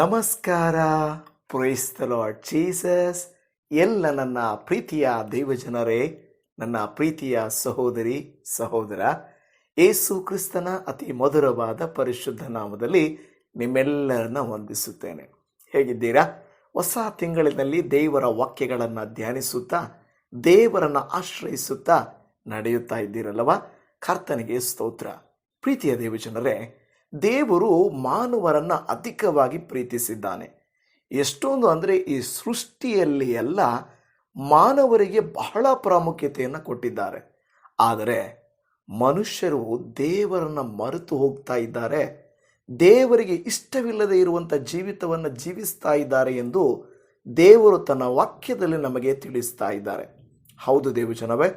ನಮಸ್ಕಾರ. ಪ್ರೈಸ್ತ lord Jesus ಎಲ್ಲ ನನ್ನ ಪ್ರೀತಿಯ ದೇವಜನರೇ, ನನ್ನ ಪ್ರೀತಿಯ ಸಹೋದರಿ, ಸಹೋದರ ಏಸು ಕ್ರಿಸ್ತನ ಅತಿ ಮಧುರವಾದ ಪರಿಶುದ್ಧ ನಾಮದಲ್ಲಿ ನಿಮ್ಮೆಲ್ಲರನ್ನ ವಂದಿಸುತ್ತೇನೆ. ಹೇಗಿದ್ದೀರಾ? ಹೊಸ ತಿಂಗಳಿನಲ್ಲಿ ದೇವರ ವಾಕ್ಯಗಳನ್ನು ಧ್ಯಾನಿಸುತ್ತಾ, ದೇವರನ್ನ ಆಶ್ರಯಿಸುತ್ತಾ ನಡೆಯುತ್ತಾ ಇದ್ದೀರಲ್ಲವ? ಕರ್ತನಿಗೆ ಸ್ತೋತ್ರ. ಪ್ರೀತಿಯ ದೇವಜನರೇ ದೇವರು ಮಾನವರನ್ನು ಅಧಿಕವಾಗಿ ಪ್ರೀತಿಸಿದ್ದಾನೆ. ಎಷ್ಟೊಂದು ಅಂದರೆ ಈ ಸೃಷ್ಟಿಯಲ್ಲಿ ಎಲ್ಲ ಮಾನವರಿಗೆ ಬಹಳ ಪ್ರಾಮುಖ್ಯತೆಯನ್ನು ಕೊಟ್ಟಿದ್ದಾರೆ. ಆದರೆ ಮನುಷ್ಯರು ದೇವರನ್ನು ಮರೆತು ಹೋಗ್ತಾ ಇದ್ದಾರೆ. ದೇವರಿಗೆ ಇಷ್ಟವಿಲ್ಲದೆ ಇರುವಂಥ ಜೀವಿತವನ್ನು ಜೀವಿಸ್ತಾ ಇದ್ದಾರೆ ಎಂದು ದೇವರು ತನ್ನ ವಾಕ್ಯದಲ್ಲಿ ನಮಗೆ ತಿಳಿಸ್ತಾ ಇದ್ದಾರೆ. ಹೌದು ದೇವಜನವೇ,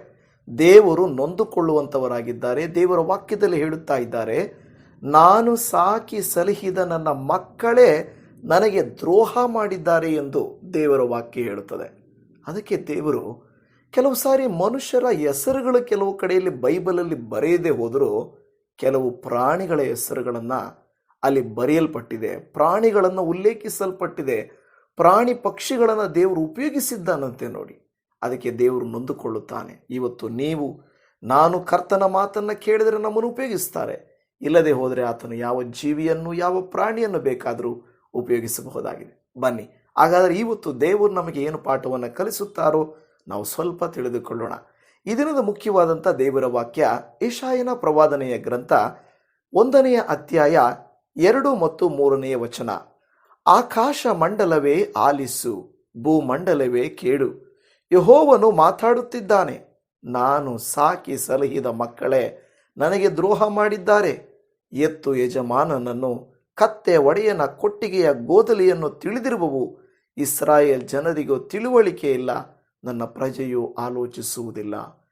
ದೇವರು ನೊಂದುಕೊಳ್ಳುವಂಥವರಾಗಿದ್ದಾರೆ ದೇವರ ವಾಕ್ಯದಲ್ಲಿ ಹೇಳುತ್ತಾ ಇದ್ದಾರೆ ನಾನು ಸಾಕಿ ಸಲಹಿದ ನನ್ನ ಮಕ್ಕಳೇ ನನಗೆ ದ್ರೋಹ ಮಾಡಿದ್ದಾರೆ ಎಂದು ದೇವರ ವಾಕ್ಯ ಹೇಳುತ್ತದೆ. ಅದಕ್ಕೆ ದೇವರು ಕೆಲವು ಸಾರಿ ಮನುಷ್ಯರ ಹೆಸರುಗಳು ಕೆಲವು ಕಡೆಯಲ್ಲಿ ಬೈಬಲಲ್ಲಿ ಬರೆಯದೆ ಹೋದರೂ ಕೆಲವು ಪ್ರಾಣಿಗಳ ಹೆಸರುಗಳನ್ನು ಅಲ್ಲಿ ಬರೆಯಲ್ಪಟ್ಟಿದೆ. ಪ್ರಾಣಿಗಳನ್ನು ಉಲ್ಲೇಖಿಸಲ್ಪಟ್ಟಿದೆ. ಪ್ರಾಣಿ ಪಕ್ಷಿಗಳನ್ನು ದೇವರು ಉಪಯೋಗಿಸಿದ್ದಾನಂತೆ ನೋಡಿ. ಅದಕ್ಕೆ ದೇವರು ನೊಂದುಕೊಳ್ಳುತ್ತಾನೆ. ಇವತ್ತು ನೀವು, ನಾನು ಕರ್ತನ ಮಾತನ್ನು ಕೇಳಿದರೆ ನಮ್ಮನ್ನು ಉಪಯೋಗಿಸ್ತಾರೆ. ಇಲ್ಲದೆ ಹೋದರೆ ಆತನು ಯಾವ ಜೀವಿಯನ್ನು, ಯಾವ ಪ್ರಾಣಿಯನ್ನು ಬೇಕಾದರೂ ಉಪಯೋಗಿಸಬಹುದಾಗಿದೆ. ಬನ್ನಿ, ಹಾಗಾದರೆ ಇವತ್ತು ದೇವರು ನಮಗೆ ಏನು ಪಾಠವನ್ನು ಕಲಿಸುತ್ತಾರೋ ನಾವು ಸ್ವಲ್ಪ ತಿಳಿದುಕೊಳ್ಳೋಣ. ಈ ದಿನದ ಮುಖ್ಯವಾದಂಥ ದೇವರ ವಾಕ್ಯ ಈಶಾಯನ ಪ್ರವಾದನೆಯ ಗ್ರಂಥ ಒಂದನೆಯ ಅಧ್ಯಾಯ ಎರಡು ಮತ್ತು ಮೂರನೆಯ ವಚನ. ಆಕಾಶ ಮಂಡಲವೇ ಆಲಿಸು, ಭೂಮಂಡಲವೇ ಕೇಳು ಯಹೋವನು ಮಾತಾಡುತ್ತಿದ್ದಾನೆ, ನಾನು ಸಾಕಿ ಸಲಹಿದ ಮಕ್ಕಳೇ, ನನಗೆ ದ್ರೋಹ ಮಾಡಿದ್ದಾರೆ. ಎತ್ತು ಯಜಮಾನನನ್ನು, ಕತ್ತೆ ಒಡೆಯನ ಕೊಟ್ಟಿಗೆಯ ಗೋದಲಿಯನ್ನು ತಿಳಿದಿರುವವು. ಇಸ್ರಾಯೇಲ್ ಜನರಿಗೂ ತಿಳುವಳಿಕೆ ಇಲ್ಲ. ನನ್ನ ಪ್ರಜೆಯು ಆಲೋಚಿಸುವುದಿಲ್ಲ.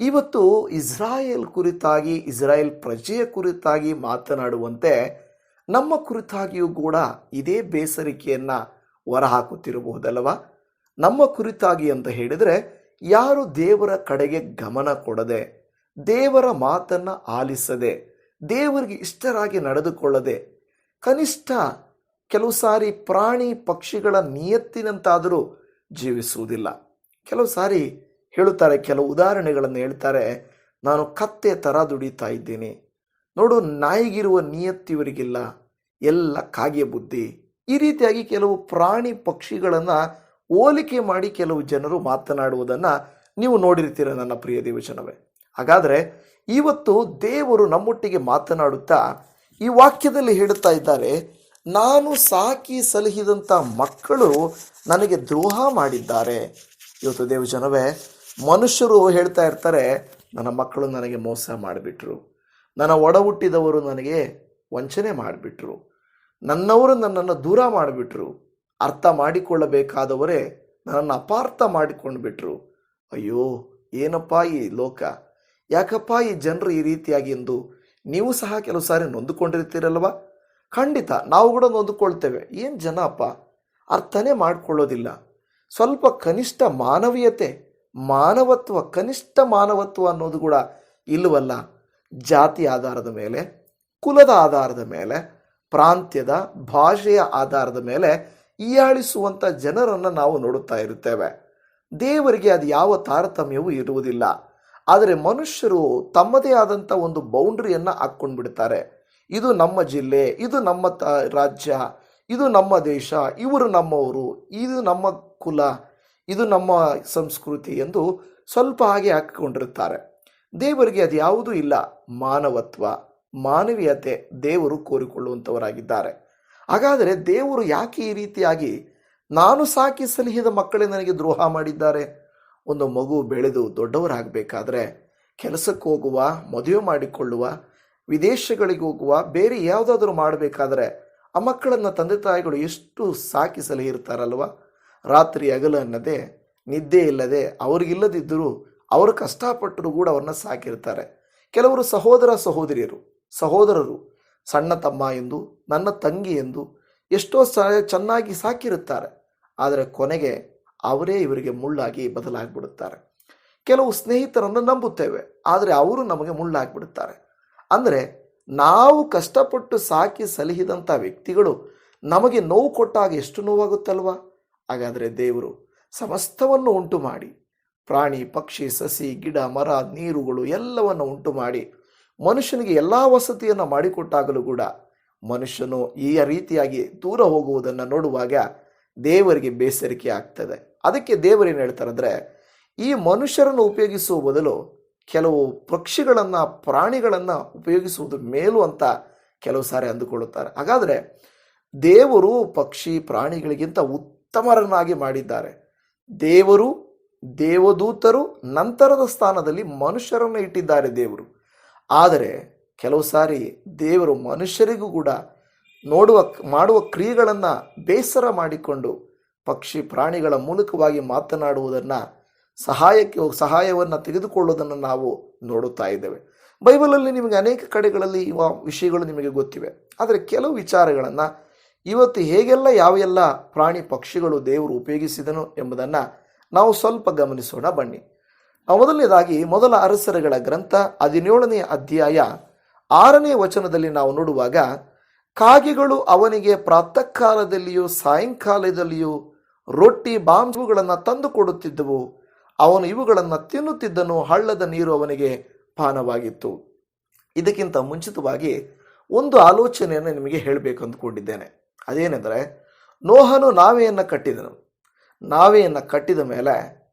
ಇವತ್ತು ಇಸ್ರಾಯೇಲ್ ಕುರಿತಾಗಿ, ಇಸ್ರಾಯೇಲ್ ಪ್ರಜೆಯ ಕುರಿತಾಗಿ ಮಾತನಾಡುವಂತೆ ನಮ್ಮ ಕುರಿತಾಗಿಯೂ ಕೂಡ ಇದೇ ಬೇಸರಿಕೆಯನ್ನ ಹೊರಹಾಕುತ್ತಿರಬಹುದಲ್ಲವ? ನಮ್ಮ ಕುರಿತಾಗಿ ಅಂತ ಹೇಳಿದರೆ, ಯಾರು ದೇವರ ಕಡೆಗೆ ಗಮನ ಕೊಡದೆ, ದೇವರ ಮಾತನ್ನ ಆಲಿಸದೆ ದೇವರಿಗೆ ಇಷ್ಟರಾಗಿ ನಡೆದುಕೊಳ್ಳದೆ ಕನಿಷ್ಠ ಕೆಲವು ಸಾರಿ ಪ್ರಾಣಿ ಪಕ್ಷಿಗಳ ನಿಯತ್ತಿನಂತಾದರೂ ಜೀವಿಸುವುದಿಲ್ಲ. ಕೆಲವು ಸಾರಿ ಹೇಳುತ್ತಾರೆ, ಕೆಲವು ಉದಾಹರಣೆಗಳನ್ನು ಹೇಳ್ತಾರೆ, ನಾನು ಕತ್ತೆ ಥರ ದುಡಿತಾ ಇದ್ದೀನಿ. ನೋಡು, ನಾಯಿಗಿರುವ ನಿಯತ್ತಿವರಿಗಿಲ್ಲ ಎಲ್ಲ ಕಾಗೆ ಬುದ್ಧಿ. ಈ ರೀತಿಯಾಗಿ ಕೆಲವು ಪ್ರಾಣಿ ಪಕ್ಷಿಗಳನ್ನು ಹೋಲಿಕೆ ಮಾಡಿ ಕೆಲವು ಜನರು ಮಾತನಾಡುವುದನ್ನು ನೀವು ನೋಡಿರ್ತೀರ ನನ್ನ ಪ್ರಿಯ ದೇವಜನವೇ. ಹಾಗಾದರೆ ಇವತ್ತು ದೇವರು ನಮ್ಮೊಟ್ಟಿಗೆ ಮಾತನಾಡುತ್ತಾ ಈ ವಾಕ್ಯದಲ್ಲಿ ಹೇಳುತ್ತಾ ಇದ್ದಾರೆ, ನಾನು ಸಾಕಿ ಸಲಹಿದಂಥ ಮಕ್ಕಳು ನನಗೆ ದ್ರೋಹ ಮಾಡಿದ್ದಾರೆ. ಇವತ್ತು ದೇವ ಜನವೇ, ಮನುಷ್ಯರು ಹೇಳ್ತಾ ಇರ್ತಾರೆ, ನನ್ನ ಮಕ್ಕಳು ನನಗೆ ಮೋಸ ಮಾಡಿಬಿಟ್ರು. ನನ್ನ ಒಡ ಹುಟ್ಟಿದವರು ನನಗೆ ವಂಚನೆ ಮಾಡಿಬಿಟ್ರು. ನನ್ನವರು ನನ್ನನ್ನು ದೂರ ಮಾಡಿಬಿಟ್ರು. ಅರ್ಥ ಮಾಡಿಕೊಳ್ಳಬೇಕಾದವರೇ ನನ್ನನ್ನು ಅಪಾರ್ಥ ಮಾಡಿಕೊಂಡು ಬಿಟ್ರು ಅಯ್ಯೋ, ಏನಪ್ಪ ಈ ಲೋಕ? ಯಾಕಪ್ಪ ಈ ಜನರು ಈ ರೀತಿಯಾಗಿ ಎಂದು ನೀವು ಸಹ ಕೆಲವು ಸಾರಿ ನೊಂದುಕೊಂಡಿರ್ತೀರಲ್ವ? ಖಂಡಿತ, ನಾವು ಕೂಡ ನೊಂದುಕೊಳ್ತೇವೆ. ಏನು ಜನ ಅಪ್ಪ ಅರ್ಥನೇ ಮಾಡಿಕೊಳ್ಳೋದಿಲ್ಲ. ಸ್ವಲ್ಪ ಕನಿಷ್ಠ ಮಾನವೀಯತೆ, ಮಾನವತ್ವ, ಕನಿಷ್ಠ ಮಾನವತ್ವ ಅನ್ನೋದು ಕೂಡ ಇಲ್ಲವಲ್ಲ? ಜಾತಿ ಆಧಾರದ ಮೇಲೆ, ಕುಲದ ಆಧಾರದ ಮೇಲೆ, ಪ್ರಾಂತ್ಯದ ಭಾಷೆಯ ಆಧಾರದ ಮೇಲೆ ಹೀಯಾಳಿಸುವಂಥ ಜನರನ್ನು ನಾವು ನೋಡುತ್ತಾ ಇರುತ್ತೇವೆ. ದೇವರಿಗೆ ಅದು ಯಾವ ತಾರತಮ್ಯವೂ ಇರುವುದಿಲ್ಲ. ಆದರೆ ಮನುಷ್ಯರು ತಮ್ಮದೇ ಆದಂಥ ಒಂದು ಬೌಂಡ್ರಿಯನ್ನು ಹಾಕ್ಕೊಂಡು ಬಿಡ್ತಾರೆ ಇದು ನಮ್ಮ ಜಿಲ್ಲೆ, ಇದು ನಮ್ಮ ತ, ರಾಜ್ಯ, ಇದು ನಮ್ಮ ದೇಶ, ಇವರು ನಮ್ಮವರು, ಇದು ನಮ್ಮ ಕುಲ, ಇದು ನಮ್ಮ ಸಂಸ್ಕೃತಿ ಎಂದು ಸ್ವಲ್ಪ ಹಾಗೆ ಹಾಕಿಕೊಂಡಿರುತ್ತಾರೆ. ದೇವರಿಗೆ ಅದು ಯಾವುದೂ ಇಲ್ಲ. ಮಾನವತ್ವ, ಮಾನವೀಯತೆ ದೇವರು ಕೋರಿಕೊಳ್ಳುವಂಥವರಾಗಿದ್ದಾರೆ ಹಾಗಾದರೆ ದೇವರು ಯಾಕೆ ಈ ರೀತಿಯಾಗಿ ನಾನು ಸಾಕಿ ಸಲಹಿದ ಮಕ್ಕಳೇ ನನಗೆ ದ್ರೋಹ ಮಾಡಿದ್ದಾರೆ? ಒಂದು ಮಗು ಬೆಳೆದು ದೊಡ್ಡವರಾಗಬೇಕಾದ್ರೆ ಕೆಲಸಕ್ಕೆ ಹೋಗುವ, ಮದುವೆ ಮಾಡಿಕೊಳ್ಳುವ, ವಿದೇಶಗಳಿಗೆ ಹೋಗುವ, ಬೇರೆ ಯಾವುದಾದ್ರೂ ಮಾಡಬೇಕಾದ್ರೆ ಆ ಮಕ್ಕಳನ್ನು ತಂದೆ ತಾಯಿಗಳು ಎಷ್ಟು ಸಾಕಿ ಸಲಹಿರ್ತಾರಲ್ವ ರಾತ್ರಿ ಹಗಲು ಅನ್ನದೇ, ನಿದ್ದೆ ಇಲ್ಲದೆ ಅವ್ರಿಗಿಲ್ಲದಿದ್ದರೂ ಅವರು ಕಷ್ಟಪಟ್ಟರು ಕೂಡ ಅವ್ರನ್ನ ಸಾಕಿರ್ತಾರೆ. ಕೆಲವರು ಸಹೋದರ ಸಹೋದರಿಯರು, ಸಹೋದರರು, ಸಣ್ಣ ತಮ್ಮ ಎಂದು, ನನ್ನ ತಂಗಿ ಎಂದು ಎಷ್ಟೋ ಸ ಚೆನ್ನಾಗಿ ಸಾಕಿರುತ್ತಾರೆ. ಆದರೆ ಕೊನೆಗೆ ಅವರೇ ಇವರಿಗೆ ಮುಳ್ಳಾಗಿ ಬದಲಾಗಿಬಿಡುತ್ತಾರೆ. ಕೆಲವು ಸ್ನೇಹಿತರನ್ನು ನಂಬುತ್ತೇವೆ, ಆದರೆ ಅವರು ನಮಗೆ ಮುಳ್ಳಾಗಿಬಿಡುತ್ತಾರೆ. ಅಂದರೆ ನಾವು ಕಷ್ಟಪಟ್ಟು ಸಾಕಿ ಸಲಹಿದಂಥ ವ್ಯಕ್ತಿಗಳು ನಮಗೆ ನೋವು ಕೊಟ್ಟಾಗ ಎಷ್ಟು ನೋವಾಗುತ್ತಲ್ವಾ? ಹಾಗಾದರೆ ದೇವರು ಸಮಸ್ತವನ್ನು ಉಂಟು ಮಾಡಿ ಪ್ರಾಣಿ, ಪಕ್ಷಿ, ಸಸಿ, ಗಿಡ, ಮರ, ನೀರುಗಳು ಎಲ್ಲವನ್ನು ಉಂಟು ಮಾಡಿ ಮನುಷ್ಯನಿಗೆ ಎಲ್ಲ ವಸತಿಯನ್ನು ಮಾಡಿಕೊಟ್ಟಾಗಲೂ ಕೂಡ ಮನುಷ್ಯನು ಈ ರೀತಿಯಾಗಿ ದೂರ ಹೋಗುವುದನ್ನು ನೋಡುವಾಗ ದೇವರಿಗೆ ಬೇಸರಿಕೆ ಆಗ್ತದೆ. ಅದಕ್ಕೆ ದೇವರೇನು ಹೇಳ್ತಾರೆ ಅಂದರೆ, ಈ ಮನುಷ್ಯರನ್ನು ಉಪಯೋಗಿಸುವ ಬದಲು ಕೆಲವು ಪಕ್ಷಿಗಳನ್ನು, ಪ್ರಾಣಿಗಳನ್ನು ಉಪಯೋಗಿಸುವುದು ಮೇಲು ಅಂತ ಕೆಲವು ಸಾರಿ ಅಂದುಕೊಳ್ಳುತ್ತಾರೆ. ಹಾಗಾದರೆ ದೇವರು ಪಕ್ಷಿ ಪ್ರಾಣಿಗಳಿಗಿಂತ ಉತ್ತಮರನ್ನಾಗಿ ಮಾಡಿದ್ದಾರೆ. ದೇವರು, ದೇವದೂತರು ನಂತರದ ಸ್ಥಾನದಲ್ಲಿ ಮನುಷ್ಯರನ್ನು ಇಟ್ಟಿದ್ದಾರೆ ದೇವರು. ಆದರೆ ಕೆಲವು ಸಾರಿ ದೇವರು ಮನುಷ್ಯರಿಗೂ ಕೂಡ ನೋಡುವ, ಮಾಡುವ ಕ್ರಿಯೆಗಳನ್ನು ಬೇಸರ ಮಾಡಿಕೊಂಡು ಪಕ್ಷಿ ಪ್ರಾಣಿಗಳ ಮೂಲಕವಾಗಿ ಮಾತನಾಡುವುದನ್ನು ಸಹಾಯಕ್ಕೆ ಸಹಾಯವನ್ನು ತೆಗೆದುಕೊಳ್ಳುವುದನ್ನು ನಾವು ನೋಡುತ್ತಾ ಇದ್ದೇವೆ. ಬೈಬಲಲ್ಲಿ ನಿಮಗೆ ಅನೇಕ ಕಡೆಗಳಲ್ಲಿ ಇವ ವಿಷಯಗಳು ನಿಮಗೆ ಗೊತ್ತಿವೆ. ಆದರೆ ಕೆಲವು ವಿಚಾರಗಳನ್ನು ಇವತ್ತು ಹೇಗೆಲ್ಲ ಯಾವೆಲ್ಲ ಪ್ರಾಣಿ ಪಕ್ಷಿಗಳು ದೇವರು ಉಪಯೋಗಿಸಿದನು ಎಂಬುದನ್ನು ನಾವು ಸ್ವಲ್ಪ ಗಮನಿಸೋಣ, ಬನ್ನಿ. ಮೊದಲನೇದಾಗಿ ಮೊದಲ ಅರಸರಗಳ ಗ್ರಂಥ ಹದಿನೇಳನೆಯ ಅಧ್ಯಾಯ ಆರನೇ ವಚನದಲ್ಲಿ ನಾವು ನೋಡುವಾಗ, ಕಾಗೆಗಳು ಅವನಿಗೆ ಪ್ರಾತಃ ಕಾಲದಲ್ಲಿಯೂ ಸಾಯಂಕಾಲದಲ್ಲಿಯೂ ರೊಟ್ಟಿ ಬಾಂಬುಗಳನ್ನು ತಂದು ಕೊಡುತ್ತಿದ್ದವು. ಅವನು ಇವುಗಳನ್ನು ತಿನ್ನುತ್ತಿದ್ದನು, ಹಳ್ಳದ ನೀರು ಅವನಿಗೆ ಪಾನವಾಗಿತ್ತು. ಇದಕ್ಕಿಂತ ಮುಂಚಿತವಾಗಿ ಒಂದು ಆಲೋಚನೆಯನ್ನು ನಿಮಗೆ ಹೇಳಬೇಕು ಅಂದ್ಕೊಂಡಿದ್ದೇನೆ ಅದೇನೆಂದರೆ, ನೋಹನು ನಾವೆಯನ್ನು ಕಟ್ಟಿದನು. ನಾವೆಯನ್ನು ಕಟ್ಟಿದ ಮೇಲೆ,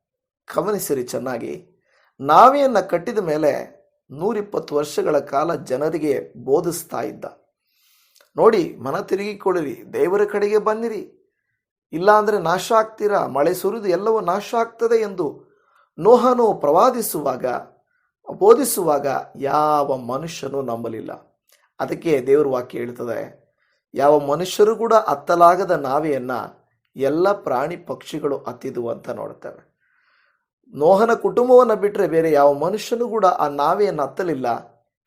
ಗಮನಿಸಿರಿ ಚೆನ್ನಾಗಿ, ನಾವೆಯನ್ನು ಕಟ್ಟಿದ ಮೇಲೆ ನೂರಿಪ್ಪತ್ತು ವರ್ಷಗಳ ಕಾಲ ಜನರಿಗೆ ಬೋಧಿಸ್ತಾ ಇದ್ದ. ನೋಡಿ, ಮನ ತಿರುಗಿಕೊಳ್ಳಿರಿ, ದೇವರ ಕಡೆಗೆ ಬನ್ನಿರಿ. ಇಲ್ಲಾಂದರೆ ನಾಶ ಆಗ್ತೀರಾ? ಮಳೆ ಸುರಿದು ಎಲ್ಲವೂ ನಾಶ ಆಗ್ತದೆ ಎಂದು ನೋಹನು ಪ್ರವಾದಿಸುವಾಗ, ಬೋಧಿಸುವಾಗ ಯಾವ ಮನುಷ್ಯನೂ ನಂಬಲಿಲ್ಲ. ಅದಕ್ಕೆ ದೇವರು ವಾಕ್ಯ ಹೇಳ್ತದೆ, ಯಾವ ಮನುಷ್ಯರು ಕೂಡ ಅತ್ತಲಾಗದ ನಾವೆಯನ್ನು ಎಲ್ಲ ಪ್ರಾಣಿ ಪಕ್ಷಿಗಳು ಹತ್ತಿದ್ವು ಅಂತ ನೋಡ್ತೇವೆ ನೋಹನ ಕುಟುಂಬವನ್ನು ಬಿಟ್ಟರೆ ಬೇರೆ ಯಾವ ಮನುಷ್ಯನೂ ಕೂಡ ಆ ನಾವೆಯನ್ನು ಹತ್ತಲಿಲ್ಲ.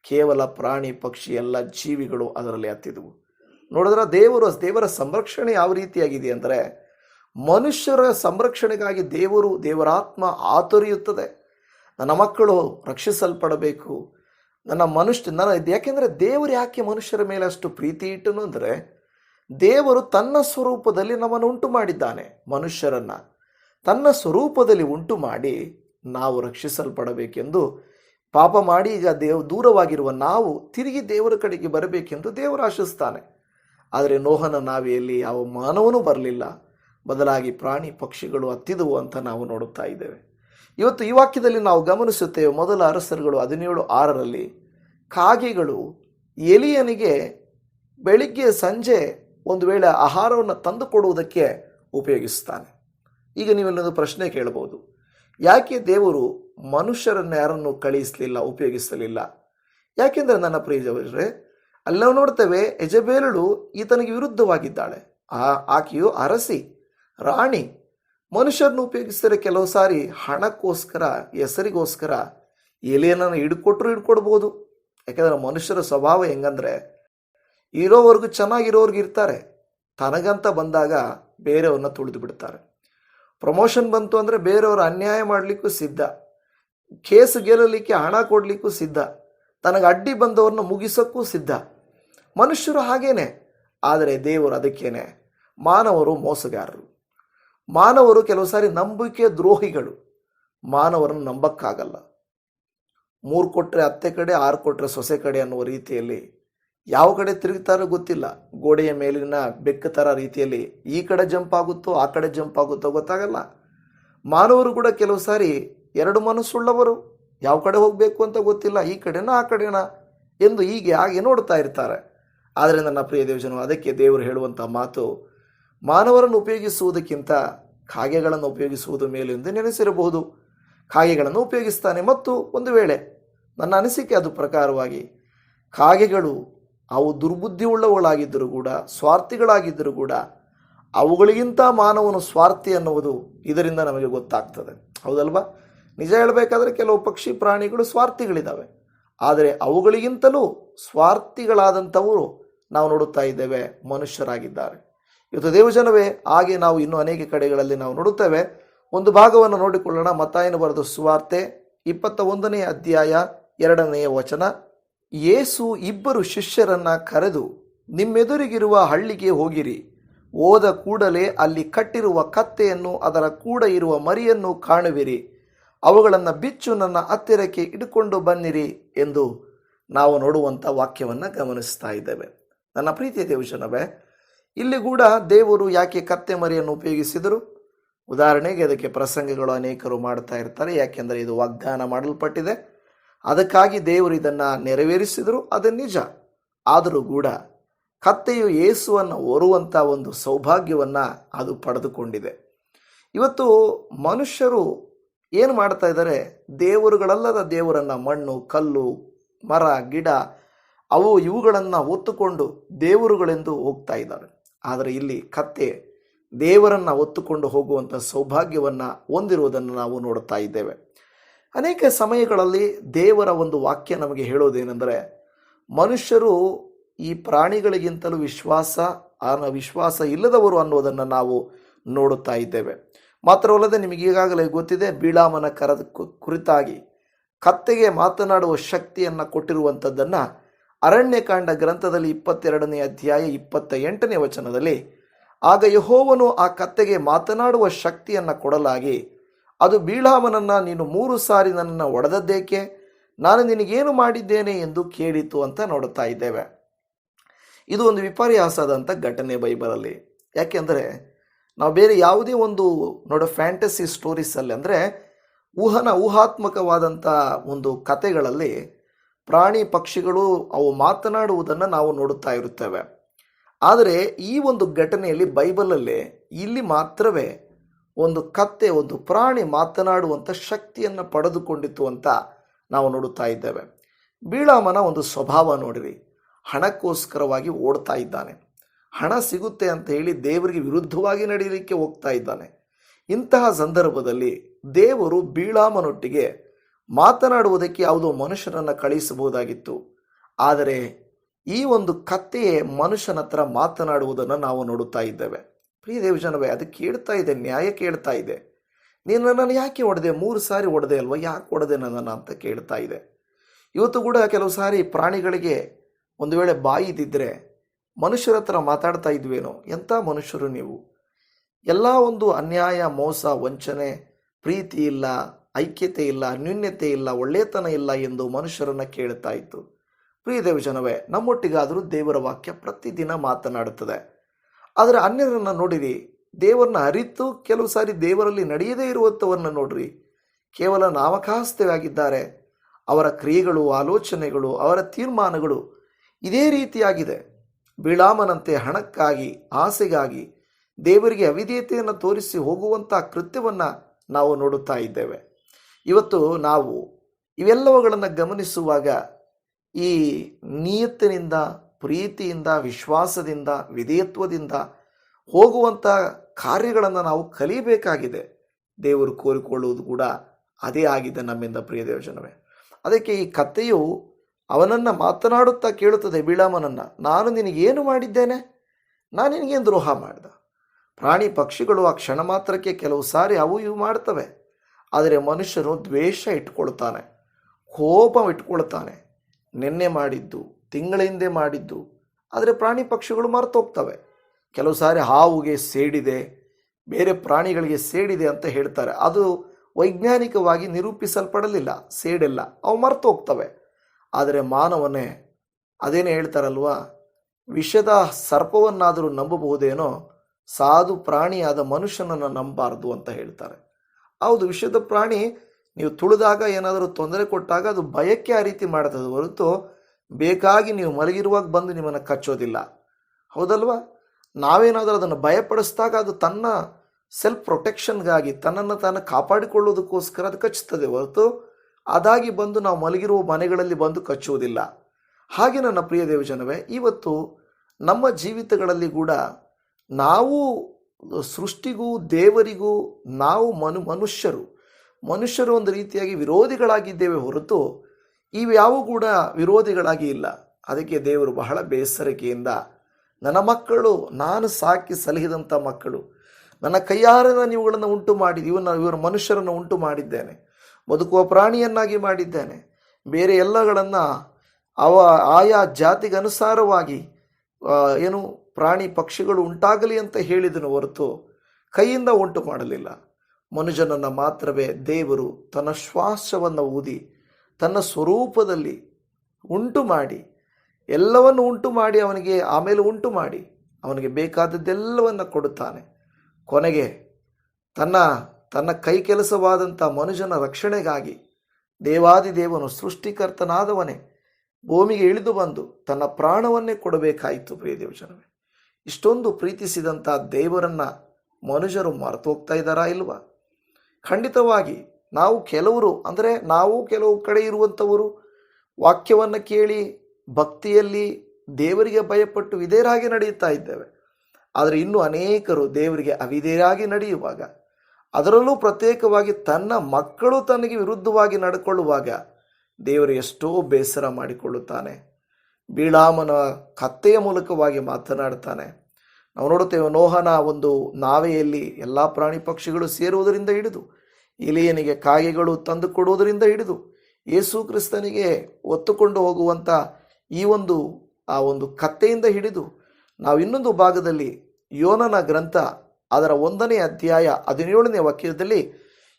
ಕೇವಲ ಪ್ರಾಣಿ ಪಕ್ಷಿ ಎಲ್ಲ ಜೀವಿಗಳು ಅದರಲ್ಲಿ ಹತ್ತಿದವು. ನೋಡಿದ್ರೆ ದೇವರು ದೇವರ ಸಂರಕ್ಷಣೆ ಯಾವ ರೀತಿಯಾಗಿದೆ ಅಂದರೆ ಮನುಷ್ಯರ ಸಂರಕ್ಷಣೆಗಾಗಿ ದೇವರು ದೇವರಾತ್ಮ ಆತೊರಿಯುತ್ತದೆ. ನನ್ನ ಮಕ್ಕಳು ರಕ್ಷಿಸಲ್ಪಡಬೇಕು. ನನ್ನ ಮನುಷ್ಯ ನನ್ನ ಯಾಕೆಂದರೆ ದೇವರು ಯಾಕೆ ಮನುಷ್ಯರ ಮೇಲೆ ಅಷ್ಟು ಪ್ರೀತಿ ಇಟ್ಟನು ಅಂದರೆ ದೇವರು ತನ್ನ ಸ್ವರೂಪದಲ್ಲಿ ನಮ್ಮನ್ನು ಉಂಟು ಮಾಡಿದ್ದಾನೆ, ಮನುಷ್ಯರನ್ನ. ತನ್ನ ಸ್ವರೂಪದಲ್ಲಿ ಉಂಟು ಮಾಡಿ ನಾವು ರಕ್ಷಿಸಲ್ಪಡಬೇಕೆಂದು ಪಾಪ ಮಾಡಿ ಈಗ ದೇವ್ ದೂರವಾಗಿರುವ ನಾವು ತಿರುಗಿ ದೇವರ ಕಡೆಗೆ ಬರಬೇಕೆಂದು ದೇವರು ಆಶಿಸ್ತಾನೆ. ಆದರೆ ನೋಹನ ನಾವಿಯಲ್ಲಿ ಯಾವ ಮಾನವನೂ ಬರಲಿಲ್ಲ. ಬದಲಾಗಿ ಪ್ರಾಣಿ ಪಕ್ಷಿಗಳು ಹತ್ತಿದವು ಅಂತ ನಾವು ನೋಡುತ್ತಾ ಇದ್ದೇವೆ. ಇವತ್ತು ಈ ವಾಕ್ಯದಲ್ಲಿ ನಾವು ಗಮನಿಸುತ್ತೇವೆ ಮೊದಲ ಅರಸರುಗಳು ಹದಿನೇಳು ಆರರಲ್ಲಿ, ಕಾಗೆಗಳು ಎಲಿಯನಿಗೆ ಬೆಳಿಗ್ಗೆ ಸಂಜೆ ಒಂದು ವೇಳೆ ಆಹಾರವನ್ನು ತಂದು ಕೊಡುವುದಕ್ಕೆ ಉಪಯೋಗಿಸ್ತಾನೆ ಈಗ ನೀವೆಲ್ಲೊಂದು ಪ್ರಶ್ನೆ ಕೇಳಬಹುದು. ಯಾಕೆ ದೇವರು ಮನುಷ್ಯರನ್ನು ಯಾರನ್ನು ಕಳಿಸಲಿಲ್ಲ ಉಪಯೋಗಿಸಲಿಲ್ಲ? ಯಾಕೆಂದರೆ ನನ್ನ ಪ್ರಿಯಜವರೇ ಅಲ್ಲಿ ನಾವು ನೋಡ್ತೇವೆ ಯಜಬೇಲಳು ಈತನಿಗೆ ವಿರುದ್ಧವಾಗಿದ್ದಾಳೆ. ಆ ಆಕೆಯು ಅರಸಿ, ರಾಣಿ, ಮನುಷ್ಯರನ್ನು ಉಪಯೋಗಿಸಿದರೆ ಕೆಲವು ಸಾರಿ ಹಣಕ್ಕೋಸ್ಕರ, ಹೆಸರಿಗೋಸ್ಕರ ಎಲೆಯನ್ನು ಹಿಡ್ಕೊಟ್ರು ಹಿಡ್ಕೊಡ್ಬೋದು. ಯಾಕೆಂದರೆ ಮನುಷ್ಯರ ಸ್ವಭಾವ ಹೆಂಗಂದ್ರೆ ಇರೋವರೆಗೂ ಚೆನ್ನಾಗಿರೋರ್ಗೆ ಇರ್ತಾರೆ. ತನಗಂತ ಬಂದಾಗ ಬೇರೆಯವ್ರನ್ನ ತುಳಿದು ಬಿಡ್ತಾರೆ. ಪ್ರಮೋಷನ್ ಬಂತು ಅಂದರೆ ಬೇರೆಯವರು ಅನ್ಯಾಯ ಮಾಡಲಿಕ್ಕೂ ಸಿದ್ಧ. ಕೇಸ್ ಗೆಲ್ಲಲಿಕ್ಕೆ ಹಣ ಕೊಡಲಿಕ್ಕೂ ಸಿದ್ಧ. ತನಗೆ ಅಡ್ಡಿ ಬಂದವ್ರನ್ನ ಮುಗಿಸೋಕ್ಕೂ ಸಿದ್ಧ. ಮನುಷ್ಯರು ಹಾಗೇನೆ, ಆದರೆ ದೇವರು ಅದಕ್ಕೇನೆ. ಮಾನವರು ಮೋಸಗಾರರು. ಮಾನವರು ಕೆಲವು ಸಾರಿ ನಂಬಿಕೆ ದ್ರೋಹಿಗಳು. ಮಾನವರನ್ನು ನಂಬಕ್ಕಾಗಲ್ಲ. ಮೂರು ಕೊಟ್ಟರೆ ಅತ್ತೆ ಕಡೆ, ಆರು ಕೊಟ್ಟರೆ ಸೊಸೆ ಕಡೆ ಅನ್ನುವ ರೀತಿಯಲ್ಲಿ ಯಾವ ಕಡೆ ತಿರುಗ್ತಾರೋ ಗೊತ್ತಿಲ್ಲ. ಗೋಡೆಯ ಮೇಲಿನ ಬೆಕ್ಕ ಥರ ರೀತಿಯಲ್ಲಿ ಈ ಕಡೆ ಜಂಪ್ ಆಗುತ್ತೋ, ಆ ಕಡೆ ಜಂಪ್ ಆಗುತ್ತೋ ಗೊತ್ತಾಗಲ್ಲ. ಮಾನವರು ಕೂಡ ಕೆಲವು ಸಾರಿ ಎರಡು ಮನಸ್ಸುಳ್ಳವರು. ಯಾವ ಕಡೆ ಹೋಗಬೇಕು ಅಂತ ಗೊತ್ತಿಲ್ಲ, ಈ ಕಡೆನಾ, ಆ ಕಡೆನಾ ಎಂದು ಹೀಗೆ ಹಾಗೆ ನೋಡ್ತಾ ಇರ್ತಾರೆ. ಆದರೆ ನನ್ನ ಪ್ರಿಯ ದೇವಜನು ಅದಕ್ಕೆ ದೇವರು ಹೇಳುವಂಥ ಮಾತು, ಮಾನವರನ್ನು ಉಪಯೋಗಿಸುವುದಕ್ಕಿಂತ ಕಾಗೆಗಳನ್ನು ಉಪಯೋಗಿಸುವುದು ಮೇಲೆಂದು ನೆನೆಸಿರಬಹುದು. ಕಾಗೆಗಳನ್ನು ಉಪಯೋಗಿಸ್ತಾನೆ ಮತ್ತು ಒಂದು ವೇಳೆ ನನ್ನ ಅನಿಸಿಕೆ ಅದು ಪ್ರಕಾರವಾಗಿ, ಕಾಗೆಗಳು ಅವು ದುರ್ಬುದ್ಧಿ ಉಳ್ಳವುಗಳಾಗಿದ್ದರೂ ಕೂಡ, ಸ್ವಾರ್ಥಿಗಳಾಗಿದ್ದರೂ ಕೂಡ, ಅವುಗಳಿಗಿಂತ ಮಾನವನು ಸ್ವಾರ್ಥಿ ಅನ್ನುವುದು ಇದರಿಂದ ನಮಗೆ ಗೊತ್ತಾಗ್ತದೆ. ಹೌದಲ್ವಾ? ನಿಜ ಹೇಳಬೇಕಾದ್ರೆ ಕೆಲವು ಪಕ್ಷಿ ಪ್ರಾಣಿಗಳು ಸ್ವಾರ್ಥಿಗಳಿದ್ದಾವೆ. ಆದರೆ ಅವುಗಳಿಗಿಂತಲೂ ಸ್ವಾರ್ಥಿಗಳಾದಂಥವರು ನಾವು ನೋಡುತ್ತಾ ಇದ್ದೇವೆ, ಮನುಷ್ಯರಾಗಿದ್ದಾರೆ. ಇವತ್ತು ದೇವಜನವೇ, ಹಾಗೆ ನಾವು ಇನ್ನೂ ಅನೇಕ ಕಡೆಗಳಲ್ಲಿ ನಾವು ನೋಡುತ್ತೇವೆ. ಒಂದು ಭಾಗವನ್ನು ನೋಡಿಕೊಳ್ಳೋಣ, ಮತ್ತಾಯನ ಬರೆದ ಸುವಾರ್ತೆ ಇಪ್ಪತ್ತ ಒಂದನೇ ಅಧ್ಯಾಯ ಎರಡನೆಯ ವಚನ. ಯೇಸು ಇಬ್ಬರು ಶಿಷ್ಯರನ್ನ ಕರೆದು, ನಿಮ್ಮೆದುರಿಗಿರುವ ಹಳ್ಳಿಗೆ ಹೋಗಿರಿ. ಹೋದ ಕೂಡಲೇ ಅಲ್ಲಿ ಕಟ್ಟಿರುವ ಕತ್ತೆಯನ್ನು, ಅದರ ಕೂಡ ಇರುವ ಮರಿಯನ್ನು ಕಾಣುವಿರಿ. ಅವುಗಳನ್ನು ಬಿಚ್ಚು, ನನ್ನ ಹತ್ತಿರಕ್ಕೆ ಇಟ್ಕೊಂಡು ಬನ್ನಿರಿ ಎಂದು ನಾವು ನೋಡುವಂಥ ವಾಕ್ಯವನ್ನು ಗಮನಿಸ್ತಾ ಇದ್ದೇವೆ. ನನ್ನ ಪ್ರೀತಿಯ ದೇವಶನವೇ ಇಲ್ಲಿ ಕೂಡ ದೇವರು ಯಾಕೆ ಕತ್ತೆ ಮರಿಯನ್ನು ಉಪಯೋಗಿಸಿದರು? ಉದಾಹರಣೆಗೆ ಅದಕ್ಕೆ ಪ್ರಸಂಗಗಳು ಅನೇಕರು ಮಾಡ್ತಾ ಇರ್ತಾರೆ, ಯಾಕೆಂದರೆ ಇದು ವಾಗ್ದಾನ ಮಾಡಲ್ಪಟ್ಟಿದೆ. ಅದಕ್ಕಾಗಿ ದೇವರು ಇದನ್ನು ನೆರವೇರಿಸಿದರು, ಅದು ನಿಜ. ಆದರೂ ಕೂಡ ಕತ್ತೆಯು ಏಸುವನ್ನು ಹೊರುವಂಥ ಒಂದು ಸೌಭಾಗ್ಯವನ್ನು ಅದು ಪಡೆದುಕೊಂಡಿದೆ. ಇವತ್ತು ಮನುಷ್ಯರು ಏನು ಮಾಡ್ತಾ ಇದ್ದಾರೆ? ದೇವರುಗಳಲ್ಲದ ದೇವರನ್ನು ಮಣ್ಣು, ಕಲ್ಲು, ಮರ, ಗಿಡ ಅವು ಇವುಗಳನ್ನು ಒತ್ತುಕೊಂಡು ದೇವರುಗಳೆಂದು ಹೋಗ್ತಾ ಇದ್ದಾರೆ ಆದರೆ ಇಲ್ಲಿ ಕತ್ತೆ ದೇವರನ್ನು ಒತ್ತುಕೊಂಡು ಹೋಗುವಂಥ ಸೌಭಾಗ್ಯವನ್ನು ಹೊಂದಿರುವುದನ್ನು ನಾವು ನೋಡುತ್ತಾ ಇದ್ದೇವೆ. ಅನೇಕ ಸಮಯಗಳಲ್ಲಿ ದೇವರ ಒಂದು ವಾಕ್ಯ ನಮಗೆ ಹೇಳೋದೇನೆಂದರೆ, ಮನುಷ್ಯರು ಈ ಪ್ರಾಣಿಗಳಿಗಿಂತಲೂ ವಿಶ್ವಾಸ ವಿಶ್ವಾಸ ಇಲ್ಲದವರು ಅನ್ನೋದನ್ನು ನಾವು ನೋಡುತ್ತಾ ಇದ್ದೇವೆ. ಮಾತ್ರವಲ್ಲದೆ ನಿಮಗೆ ಈಗಾಗಲೇ ಗೊತ್ತಿದೆ, ಬೀಳಾಮನ ಕರದ ಕುರಿತಾಗಿ ಕತ್ತೆಗೆ ಮಾತನಾಡುವ ಶಕ್ತಿಯನ್ನು ಕೊಟ್ಟಿರುವಂಥದ್ದನ್ನು ಅರಣ್ಯಕಾಂಡ ಗ್ರಂಥದಲ್ಲಿ ಇಪ್ಪತ್ತೆರಡನೇ ಅಧ್ಯಾಯ ಇಪ್ಪತ್ತ ಎಂಟನೇ ವಚನದಲ್ಲಿ, ಆಗ ಯಹೋವನು ಆ ಕತ್ತೆಗೆ ಮಾತನಾಡುವ ಶಕ್ತಿಯನ್ನು ಕೊಡಲಾಗಿ, ಅದು ಬೀಳಾಮನನ್ನು ನೀನು ಮೂರು ಸಾರಿ ನನ್ನನ್ನು ಒಡೆದದ್ದೇಕೆ? ನಾನು ನಿನಗೇನು ಮಾಡಿದ್ದೇನೆ ಎಂದು ಕೇಳಿತು ಅಂತ ನೋಡುತ್ತಾ ಇದ್ದೇವೆ. ಇದು ಒಂದು ವಿಪರ್ಯಾಸದಂಥ ಘಟನೆ ಬೈಬಲಲ್ಲಿ. ಯಾಕೆಂದರೆ ನಾವು ಬೇರೆ ಯಾವುದೇ ಒಂದು ನೋಡೋ ಫ್ಯಾಂಟಸಿ ಸ್ಟೋರೀಸಲ್ಲಿ ಅಂದರೆ, ಊಹನ ಊಹಾತ್ಮಕವಾದಂಥ ಒಂದು ಕತೆಗಳಲ್ಲಿ ಪ್ರಾಣಿ ಪಕ್ಷಿಗಳು ಅವು ಮಾತನಾಡುವುದನ್ನು ನಾವು ನೋಡುತ್ತಾ ಇರುತ್ತೇವೆ. ಆದರೆ ಈ ಒಂದು ಘಟನೆಯಲ್ಲಿ ಬೈಬಲಲ್ಲಿ ಇಲ್ಲಿ ಮಾತ್ರವೇ ಒಂದು ಕತ್ತೆ, ಒಂದು ಪ್ರಾಣಿ ಮಾತನಾಡುವಂಥ ಶಕ್ತಿಯನ್ನು ಪಡೆದುಕೊಂಡಿತ್ತು ಅಂತ ನಾವು ನೋಡುತ್ತಾ ಇದ್ದೇವೆ. ಬೀಳಾಮನ ಒಂದು ಸ್ವಭಾವ ನೋಡಿರಿ. ಹಣಕ್ಕೋಸ್ಕರವಾಗಿ ಓಡ್ತಾ ಇದ್ದಾನೆ. ಹಣ ಸಿಗುತ್ತೆ ಅಂತ ಹೇಳಿ ದೇವರಿಗೆ ವಿರುದ್ಧವಾಗಿ ನಡೆಯಲಿಕ್ಕೆ ಹೋಗ್ತಾ ಇದ್ದಾನೆ. ಇಂತಹ ಸಂದರ್ಭದಲ್ಲಿ ದೇವರು ಬೀಳಾಮನೊಟ್ಟಿಗೆ ಮಾತನಾಡುವುದಕ್ಕೆ ಯಾವುದೋ ಮನುಷ್ಯರನ್ನು ಕಳಿಸಬಹುದಾಗಿತ್ತು. ಆದರೆ ಈ ಒಂದು ಕತ್ತೆಯೇ ಮನುಷ್ಯನ ಹತ್ರ ಮಾತನಾಡುವುದನ್ನು ನಾವು ನೋಡುತ್ತಾ ಇದ್ದೇವೆ. ಪ್ರಿಯ ದೇವಜನವೇ, ಅದು ಕೇಳ್ತಾ ಇದೆ, ನ್ಯಾಯ ಕೇಳ್ತಾ ಇದೆ. ನೀನು ನನ್ನನ್ನು ಯಾಕೆ ಹೊಡೆದೆ ಮೂರು ಸಾರಿ ಹೊಡೆದೆ ಅಲ್ವಾ? ಯಾಕೆ ಹೊಡೆದೆ ನನ್ನನ್ನು ಅಂತ ಕೇಳ್ತಾ ಇದೆ. ಇವತ್ತು ಕೂಡ ಕೆಲವು ಸಾರಿ ಪ್ರಾಣಿಗಳಿಗೆ ಒಂದು ವೇಳೆ ಬಾಯಿದ್ದಿದ್ದರೆ ಮನುಷ್ಯರ ಹತ್ರ ಮಾತಾಡ್ತಾ ಇದ್ವೇನೋ? ಎಂಥ ಮನುಷ್ಯರು ನೀವು? ಎಲ್ಲ ಒಂದು ಅನ್ಯಾಯ, ಮೋಸ, ವಂಚನೆ, ಪ್ರೀತಿ ಇಲ್ಲ ಐಕ್ಯತೆ ಇಲ್ಲ ನ್ಯೂನ್ಯತೆ ಇಲ್ಲ ಒಳ್ಳೆಯತನ ಇಲ್ಲ ಎಂದು ಮನುಷ್ಯರನ್ನು ಕೇಳುತ್ತಾ ಇತ್ತು. ಪ್ರಿಯ ದೇವಜನವೇ ನಮ್ಮೊಟ್ಟಿಗಾದರೂ ದೇವರ ವಾಕ್ಯ ಪ್ರತಿದಿನ ಮಾತನಾಡುತ್ತದೆ. ಆದರೆ ಅನ್ಯರನ್ನು ನೋಡಿರಿ, ದೇವರನ್ನ ಅರಿತು ಕೆಲವು ಸಾರಿ ದೇವರಲ್ಲಿ ನಡೆಯದೇ ಇರುವಂಥವರನ್ನು ನೋಡ್ರಿ. ಕೇವಲ ನಾಮಕಾಸ್ತವಾಗಿದ್ದಾರೆ ಅವರ ಕ್ರಿಯೆಗಳು, ಆಲೋಚನೆಗಳು, ಅವರ ತೀರ್ಮಾನಗಳು ಇದೇ ರೀತಿಯಾಗಿದೆ. ಬಿಳಾಮನಂತೆ ಹಣಕ್ಕಾಗಿ, ಆಸೆಗಾಗಿ ದೇವರಿಗೆ ಅವಿಧೇಯತೆಯನ್ನು ತೋರಿಸಿ ಹೋಗುವಂಥ ಕೃತ್ಯವನ್ನು ನಾವು ನೋಡುತ್ತಾ ಇದ್ದೇವೆ. ಇವತ್ತು ನಾವು ಇವೆಲ್ಲವುಗಳನ್ನು ಗಮನಿಸುವಾಗ ಈ ನಿಯತ್ತಿನಿಂದ, ಪ್ರೀತಿಯಿಂದ, ವಿಶ್ವಾಸದಿಂದ, ವಿಧೇಯತ್ವದಿಂದ ಹೋಗುವಂಥ ಕಾರ್ಯಗಳನ್ನು ನಾವು ಕಲಿಬೇಕಾಗಿದೆ. ದೇವರು ಕೋರಿಕೊಳ್ಳುವುದು ಕೂಡ ಅದೇ ಆಗಿದೆ ನಮ್ಮಿಂದ ಪ್ರಿಯ ದೇವಜನವೇ. ಅದಕ್ಕೆ ಈ ಕಥೆಯು ಅವನನ್ನು ಮಾತನಾಡುತ್ತಾ ಕೇಳುತ್ತದೆ, ಬಿಳಾಮನನ್ನು, ನಾನು ನಿನಗೇನು ಮಾಡಿದ್ದೇನೆ? ನಾನು ನಿನಗೇನು ದ್ರೋಹ ಮಾಡಿದ? ಪ್ರಾಣಿ ಪಕ್ಷಿಗಳು ಆ ಕ್ಷಣ ಮಾತ್ರಕ್ಕೆ ಕೆಲವು ಸಾರಿ ಅವು ಇವು ಮಾಡ್ತವೆ. ಆದರೆ ಮನುಷ್ಯನು ದ್ವೇಷ ಇಟ್ಕೊಳ್ತಾನೆ ಕೋಪ ಇಟ್ಕೊಳ್ತಾನೆ ನಿನ್ನೆ ಮಾಡಿದ್ದು, ತಿಂಗಳ ಹಿಂದೆ ಮಾಡಿದ್ದು, ಆದರೆ ಪ್ರಾಣಿ ಪಕ್ಷಿಗಳು ಮರ್ತೋಗ್ತವೆ. ಕೆಲವು ಸಾರಿ ಹಾವುಗೆ ಸೇಡಿದೆ, ಬೇರೆ ಪ್ರಾಣಿಗಳಿಗೆ ಸೇಡಿದೆ ಅಂತ ಹೇಳ್ತಾರೆ. ಅದು ವೈಜ್ಞಾನಿಕವಾಗಿ ನಿರೂಪಿಸಲ್ಪಡಲಿಲ್ಲ, ಸೇಡಿಲ್ಲ, ಅವು ಮರ್ತು ಹೋಗ್ತವೆ ಆದರೆ ಮಾನವನೇ ಅದೇನೇ ಹೇಳ್ತಾರಲ್ವಾ? ವಿಷದ ಸರ್ಪವನ್ನಾದರೂ ನಂಬಬಹುದೇನೋ? ಸಾಧು ಪ್ರಾಣಿಯಾದ ಮನುಷ್ಯನನ್ನು ನಂಬಾರ್ದು ಅಂತ ಹೇಳ್ತಾರೆ. ಹೌದು ವಿಷದ ಪ್ರಾಣಿ, ನೀವು ತುಳಿದಾಗ ಏನಾದರೂ ತೊಂದರೆ ಕೊಟ್ಟಾಗ ಅದು ಭಯಕ್ಕೆ ಆ ರೀತಿ ಮಾಡ್ತದೆ ಹೊರತು ಬೇಕಾಗಿ ನೀವು ಮಲಗಿರುವಾಗ ಬಂದು ನಿಮ್ಮನ್ನು ಕಚ್ಚೋದಿಲ್ಲ. ಹೌದಲ್ವಾ? ನಾವೇನಾದರೂ ಅದನ್ನು ಭಯಪಡಿಸಿದಾಗ ಅದು ತನ್ನ ಸೆಲ್ಫ್ ಪ್ರೊಟೆಕ್ಷನ್ಗಾಗಿ ತನ್ನನ್ನು ತಾನು ಕಾಪಾಡಿಕೊಳ್ಳೋದಕ್ಕೋಸ್ಕರ ಅದು ಕಚ್ಚುತ್ತದೆ ಹೊರತು ಅದಾಗಿ ಬಂದು ನಾವು ಮಲಗಿರುವ ಮನೆಗಳಲ್ಲಿ ಬಂದು ಕಚ್ಚುವುದಿಲ್ಲ. ಹಾಗೆ ನನ್ನ ಪ್ರಿಯ ದೇವಜನವೇ, ಇವತ್ತು ನಮ್ಮ ಜೀವಿತಗಳಲ್ಲಿ ಕೂಡ ನಾವು ಸೃಷ್ಟಿಗೂ ದೇವರಿಗೂ ನಾವು ಮನು ಮನುಷ್ಯರು. ಮನುಷ್ಯರು ಒಂದು ರೀತಿಯಾಗಿ ವಿರೋಧಿಗಳಾಗಿದ್ದೇವೆ ಹೊರತು ಇವ್ಯಾವೂ ಕೂಡ ವಿರೋಧಿಗಳಾಗಿ ಇಲ್ಲ. ಅದಕ್ಕೆ ದೇವರು ಬಹಳ ಬೇಸರಿಕೆಯಿಂದ ನನ್ನ ಮಕ್ಕಳು, ನಾನು ಸಾಕಿ ಸಲಹಿದಂಥ ಮಕ್ಕಳು, ನನ್ನ ಕೈಯಾರ ನಾನು ಇವುಗಳನ್ನು ಉಂಟು ಮಾಡಿ ಇವನ್ನ ಇವರ ಮನುಷ್ಯರನ್ನು ಉಂಟು ಮಾಡಿದ್ದೇನೆ, ಬದುಕುವ ಪ್ರಾಣಿಯನ್ನಾಗಿ ಮಾಡಿದ್ದೇನೆ, ಬೇರೆ ಎಲ್ಲಗಳನ್ನು ಅವ ಆಯಾ ಜಾತಿಗನುಸಾರವಾಗಿ ಏನು ಪ್ರಾಣಿ ಪಕ್ಷಿಗಳು ಉಂಟಾಗಲಿ ಅಂತ ಹೇಳಿದನು ಹೊರತು ಕೈಯಿಂದ ಉಂಟು ಮಾಡಲಿಲ್ಲ. ಮನುಜನನ್ನು ಮಾತ್ರವೇ ದೇವರು ತನ್ನ ಶ್ವಾಸವನ್ನು ಊದಿ ತನ್ನ ಸ್ವರೂಪದಲ್ಲಿ ಉಂಟು ಮಾಡಿ, ಎಲ್ಲವನ್ನು ಉಂಟು ಮಾಡಿ ಅವನಿಗೆ ಆಮೇಲೆ ಉಂಟು ಮಾಡಿ, ಅವನಿಗೆ ಬೇಕಾದದ್ದೆಲ್ಲವನ್ನು ಕೊಡುತ್ತಾನೆ. ಕೊನೆಗೆ ತನ್ನ ತನ್ನ ಕೈ ಕೆಲಸವಾದಂಥ ಮನುಜನ ರಕ್ಷಣೆಗಾಗಿ ದೇವಾದಿ ದೇವನು ಸೃಷ್ಟಿಕರ್ತನಾದವನೇ ಭೂಮಿಗೆ ಇಳಿದು ಬಂದು ತನ್ನ ಪ್ರಾಣವನ್ನೇ ಕೊಡಬೇಕಾಯಿತು ಪ್ರಿಯ ದೇವಜನವೇ ಇಷ್ಟೊಂದು ಪ್ರೀತಿಸಿದಂಥ ದೇವರನ್ನ ಮನುಷ್ಯರು ಮರೆತು ಹೋಗ್ತಾ ಇದ್ದಾರಾ ಇಲ್ವಾ? ಖಂಡಿತವಾಗಿ ನಾವು ಕೆಲವರು, ಅಂದರೆ ನಾವು ಕೆಲವು ಕಡೆ ಇರುವಂಥವರು, ವಾಕ್ಯವನ್ನು ಕೇಳಿ ಭಕ್ತಿಯಲ್ಲಿ ದೇವರಿಗೆ ಭಯಪಟ್ಟು ವಿಧೇಯರಾಗಿ ನಡೆಯುತ್ತಾ ಇದ್ದೇವೆ. ಆದರೆ ಇನ್ನು ಅನೇಕರು ದೇವರಿಗೆ ಅವಿಧೇಯರಾಗಿ ನಡೆಯುವಾಗ, ಅದರಲ್ಲೂ ಪ್ರತ್ಯೇಕವಾಗಿ ತನ್ನ ಮಕ್ಕಳು ತನಗೆ ವಿರುದ್ಧವಾಗಿ ನಡ್ಕೊಳ್ಳುವಾಗ ದೇವರು ಎಷ್ಟೋ ಬೇಸರ ಮಾಡಿಕೊಳ್ಳುತ್ತಾನೆ. ಬೀಳಾಮನ ಕತ್ತೆಯ ಮೂಲಕವಾಗಿ ಮಾತನಾಡ್ತಾನೆ ನಾವು ನೋಡುತ್ತೇವೆ ನೋಹನ ಒಂದು ನಾವೆಯಲ್ಲಿ ಎಲ್ಲ ಪ್ರಾಣಿ ಪಕ್ಷಿಗಳು ಸೇರುವುದರಿಂದ ಹಿಡಿದು ಇಲಿಯನಿಗೆ ಕಾಗೆಗಳು ತಂದು ಕೊಡುವುದರಿಂದ ಹಿಡಿದು, ಯೇಸು ಕ್ರಿಸ್ತನಿಗೆ ಒತ್ತುಕೊಂಡು ಹೋಗುವಂಥ ಈ ಒಂದು, ಆ ಒಂದು ಕತ್ತೆಯಿಂದ ಹಿಡಿದು, ನಾವು ಇನ್ನೊಂದು ಭಾಗದಲ್ಲಿ ಯೋನನ ಗ್ರಂಥ ಅದರ ಒಂದನೇ ಅಧ್ಯಾಯ ಹದಿನೇಳನೇ ವಾಕ್ಯದಲ್ಲಿ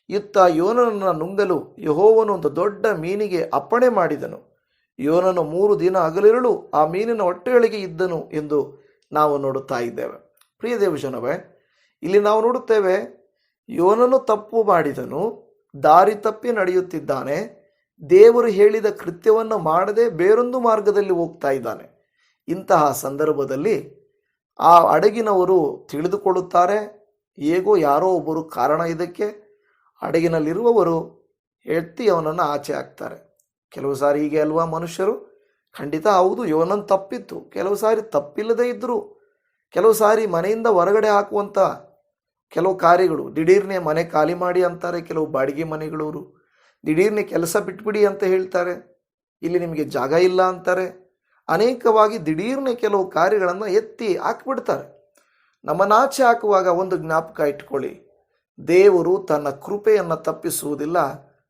ಇತ್ತ ಯೋನನನ್ನು ನುಂಗಲು ಯಹೋವನು ಒಂದು ದೊಡ್ಡ ಮೀನಿಗೆ ಅಪ್ಪಣೆ ಮಾಡಿದನು. ಯೋನನು ಮೂರು ದಿನ ಹಗಲಿರಳು ಆ ಮೀನಿನ ಹೊಟ್ಟೆಯೊಳಗೆ ಇದ್ದನು ಎಂದು ನಾವು ನೋಡುತ್ತಾ ಇದ್ದೇವೆ. ಪ್ರಿಯ ದೇವಜನವೇ ಇಲ್ಲಿ ನಾವು ನೋಡುತ್ತೇವೆ ಯೋನನು ತಪ್ಪು ಮಾಡಿದನು, ದಾರಿ ತಪ್ಪಿ ನಡೆಯುತ್ತಿದ್ದಾನೆ, ದೇವರು ಹೇಳಿದ ಕೃತ್ಯವನ್ನು ಮಾಡದೆ ಬೇರೊಂದು ಮಾರ್ಗದಲ್ಲಿ ಹೋಗ್ತಾ ಇದ್ದಾನೆ. ಇಂತಹ ಸಂದರ್ಭದಲ್ಲಿ ಆ ಹಡಗಿನವರು ತಿಳಿದುಕೊಳ್ಳುತ್ತಾರೆ, ಹೇಗೋ ಯಾರೋ ಒಬ್ಬರು ಕಾರಣ ಇದಕ್ಕೆ, ಹಡಗಿನಲ್ಲಿರುವವರು ಎತ್ತಿ ಅವನನ್ನು ಆಚೆ ಹಾಕ್ತಾರೆ. ಕೆಲವು ಸಾರಿ ಹೀಗೆ ಅಲ್ವಾ ಮನುಷ್ಯರು? ಖಂಡಿತ ಹೌದು, ಯೋನನ್ ತಪ್ಪಿತ್ತು. ಕೆಲವು ಸಾರಿ ತಪ್ಪಿಲ್ಲದೆ ಇದ್ದರು ಕೆಲವು ಸಾರಿ ಮನೆಯಿಂದ ಹೊರಗಡೆ ಹಾಕುವಂಥ ಕೆಲವು ಕಾರ್ಯಗಳು, ದಿಢೀರ್ನೆ ಮನೆ ಖಾಲಿ ಮಾಡಿ ಅಂತಾರೆ ಕೆಲವು ಬಾಡಿಗೆ ಮನೆಗಳವರು. ದಿಢೀರ್ನೆ ಕೆಲಸ ಬಿಟ್ಬಿಡಿ ಅಂತ ಹೇಳ್ತಾರೆ. ಇಲ್ಲಿ ನಿಮಗೆ ಜಾಗ ಇಲ್ಲ ಅಂತಾರೆ. ಅನೇಕವಾಗಿ ದಿಢೀರ್ನೆ ಕೆಲವು ಕಾರ್ಯಗಳನ್ನು ಎತ್ತಿ ಹಾಕಿಬಿಡ್ತಾರೆ. ನಮ್ಮನಾಚೆ ಹಾಕುವಾಗ ಒಂದು ಜ್ಞಾಪಕ ಇಟ್ಕೊಳ್ಳಿ. ದೇವರು ತನ್ನ ಕೃಪೆಯನ್ನು ತಪ್ಪಿಸುವುದಿಲ್ಲ,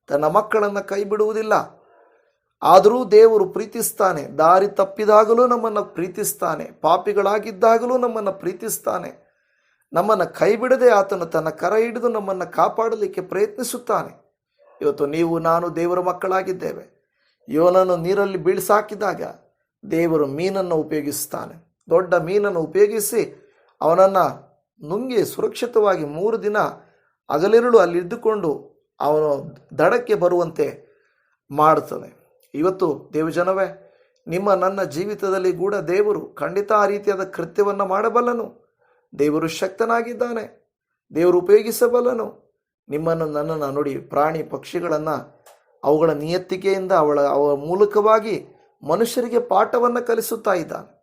ತನ್ನ ಮಕ್ಕಳನ್ನು ಕೈ ಬಿಡುವುದಿಲ್ಲ ಆದರೂ ದೇವರು ಪ್ರೀತಿಸ್ತಾನೆ. ದಾರಿ ತಪ್ಪಿದಾಗಲೂ ನಮ್ಮನ್ನು ಪ್ರೀತಿಸ್ತಾನೆ. ಪಾಪಿಗಳಾಗಿದ್ದಾಗಲೂ ನಮ್ಮನ್ನು ಪ್ರೀತಿಸ್ತಾನೆ. ನಮ್ಮನ್ನು ಕೈ ಬಿಡದೆ ಆತನು ತನ್ನ ಕರ ಹಿಡಿದು ನಮ್ಮನ್ನು ಕಾಪಾಡಲಿಕ್ಕೆ ಪ್ರಯತ್ನಿಸುತ್ತಾನೆ. ಇವತ್ತು ನೀವು, ನಾನು ದೇವರ ಮಕ್ಕಳಾಗಿದ್ದೇವೆ. ಇವನನ್ನು ನೀರಲ್ಲಿ ಬೀಳ್ಸಾಕಿದಾಗ ದೇವರು ಮೀನನ್ನು ಉಪಯೋಗಿಸ್ತಾನೆ. ದೊಡ್ಡ ಮೀನನ್ನು ಉಪಯೋಗಿಸಿ ಅವನನ್ನು ನುಂಗಿ ಸುರಕ್ಷಿತವಾಗಿ ಮೂರು ದಿನ ಅಗಲಿರುಳು ಅಲ್ಲಿ ಇದ್ದುಕೊಂಡು ಅವನು ದಡಕ್ಕೆ ಬರುವಂತೆ ಮಾಡುತ್ತದೆ ಇವತ್ತು ದೇವಜನವೇ, ನಿಮ್ಮ ನನ್ನ ಜೀವಿತದಲ್ಲಿ ಕೂಡ ದೇವರು ಖಂಡಿತ ಆ ರೀತಿಯಾದ ಕೃತ್ಯವನ್ನು ಮಾಡಬಲ್ಲನು. ದೇವರು ಶಕ್ತನಾಗಿದ್ದಾನೆ. ದೇವರು ಉಪಯೋಗಿಸಬಲ್ಲನು. ನಿಮ್ಮನ್ನು ನನ್ನನ್ನು ನೋಡಿ ಪ್ರಾಣಿ ಪಕ್ಷಿಗಳನ್ನು ಅವುಗಳ ನಿಯತ್ತಿಕೆಯಿಂದ ಅವಳ, ಅವರ ಮೂಲಕವಾಗಿ ಮನುಷ್ಯರಿಗೆ ಪಾಠವನ್ನು ಕಲಿಸುತ್ತಾ ಇದ್ದಾನೆ.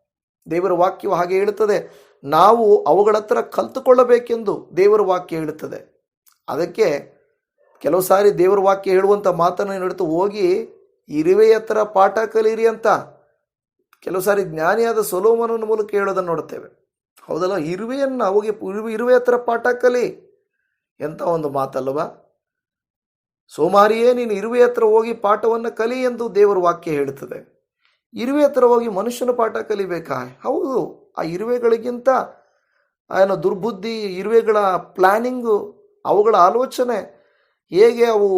ದೇವರ ವಾಕ್ಯವು ಹಾಗೆ ಹೇಳುತ್ತದೆ, ನಾವು ಅವುಗಳ ಹತ್ರ ಕಲ್ತುಕೊಳ್ಳಬೇಕೆಂದು ದೇವರ ವಾಕ್ಯ ಹೇಳುತ್ತದೆ. ಅದಕ್ಕೆ ಕೆಲವು ಸಾರಿ ದೇವರ ವಾಕ್ಯ ಹೇಳುವಂಥ ಮಾತನ್ನು ನಡೆದು ಹೋಗಿ ಇರುವೆ ಹತ್ರ ಪಾಠ ಕಲೀರಿ ಅಂತ. ಕೆಲವು ಸಾರಿ ಜ್ಞಾನಿಯಾದ ಸೊಲೋಮನನ ಮೂಲಕ ಹೇಳೋದನ್ನು ನೋಡುತ್ತೇವೆ. ಹೌದಲ್ಲ, ಇರುವೆಯನ್ನು ಹೋಗಿ ಇರುವೆ ಹತ್ರ ಪಾಠ ಕಲಿ. ಎಂಥ ಒಂದು ಮಾತಲ್ವ ಸೋಮಾರಿಯೇ, ನೀನು ಇರುವೆ ಹತ್ರ ಹೋಗಿ ಪಾಠವನ್ನು ಕಲಿ ಎಂದು ದೇವರ ವಾಕ್ಯ ಹೇಳುತ್ತದೆ. ಇರುವೆ ಹತ್ರ ಹೋಗಿ ಮನುಷ್ಯನ ಪಾಠ ಕಲಿಬೇಕಾ? ಹೌದು, ಆ ಇರುವೆಗಳಿಗಿಂತ ಏನೋ ದುರ್ಬುದ್ಧಿ, ಇರುವೆಗಳ ಪ್ಲ್ಯಾನಿಂಗು ಅವುಗಳ ಆಲೋಚನೆ, ಹೇಗೆ ಅವು